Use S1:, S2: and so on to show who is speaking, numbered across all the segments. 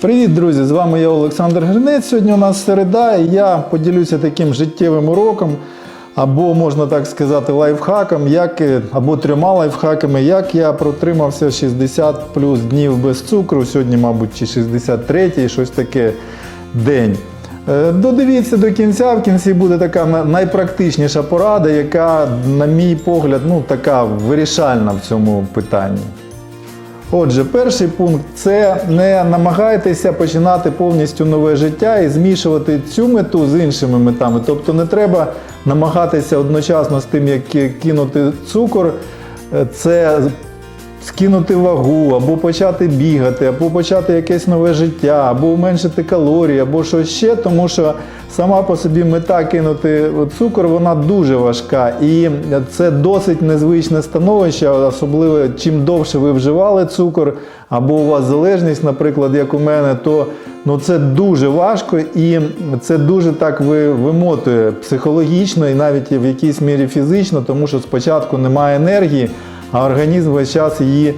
S1: Привіт, друзі! З вами я Олександр Гринець. Сьогодні у нас середа, і я поділюся таким життєвим уроком, або можна так сказати, лайфхаком, як, або трьома лайфхаками, як я протримався 60 плюс днів без цукру. Сьогодні, мабуть, чи 63-й, щось таке день. Е, Додивіться до кінця. В кінці буде така найпрактичніша порада, яка, на мій погляд, ну така вирішальна в цьому питанні. Отже, перший пункт це не намагайтеся починати повністю нове життя і змішувати цю мету з іншими метами. Тобто не треба намагатися одночасно з тим, як кинути цукор, е, це скинути вагу, або почати бігати, або почати якесь нове життя, або уменшити калорії, або щось ще, тому що сама по собі мета кинути цукор, вона дуже важка. І це досить незвичне становище, особливо чим довше ви вживали цукор, або у вас залежність, наприклад, як у мене, то ну, це дуже важко і це дуже так ви, вимотує психологічно і навіть в якійсь мірі фізично, тому що спочатку немає енергії, а організм весь час її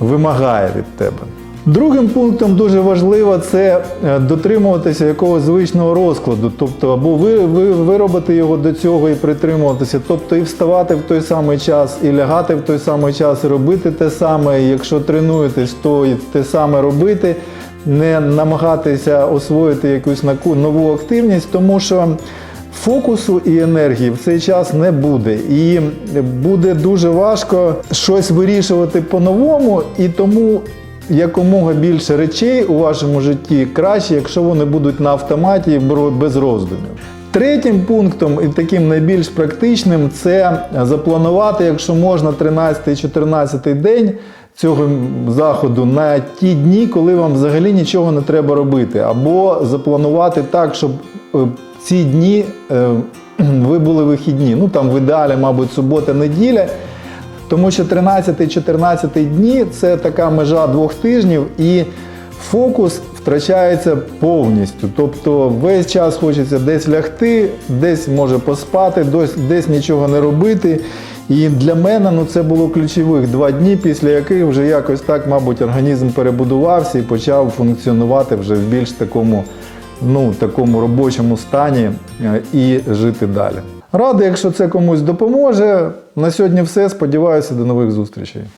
S1: вимагає від тебе. Другим пунктом дуже важливо це е, дотримуватися якогось звичного розкладу, тобто або ви, ви виробити його до цього і притримуватися, тобто і вставати в той самий час, і лягати в той самий час, і робити те саме. І якщо тренуєтесь, то і те саме робити, не намагатися освоїти якусь нову активність, тому що фокусу і енергії в цей час не буде. І буде дуже важко щось вирішувати по-новому, і тому якомога більше речей у вашому житті краще, якщо вони будуть на автоматі без роздумів. Третім пунктом і таким найбільш практичним це запланувати, якщо можна, 13-14 день цього заходу на ті дні, коли вам взагалі нічого не треба робити, або запланувати так, щоб е, ці дні е, ви були вихідні. Ну там в ідеалі, мабуть, субота, неділя. Тому що 13-14 дні це така межа двох тижнів, і фокус втрачається повністю. Тобто весь час хочеться десь лягти, десь може поспати, десь, десь нічого не робити. І для мене ну, це було ключових два дні, після яких вже якось так, мабуть, організм перебудувався і почав функціонувати вже в більш такому, ну, такому робочому стані е, і жити далі. Радий, якщо це комусь допоможе. На сьогодні все. Сподіваюся, до нових зустрічей.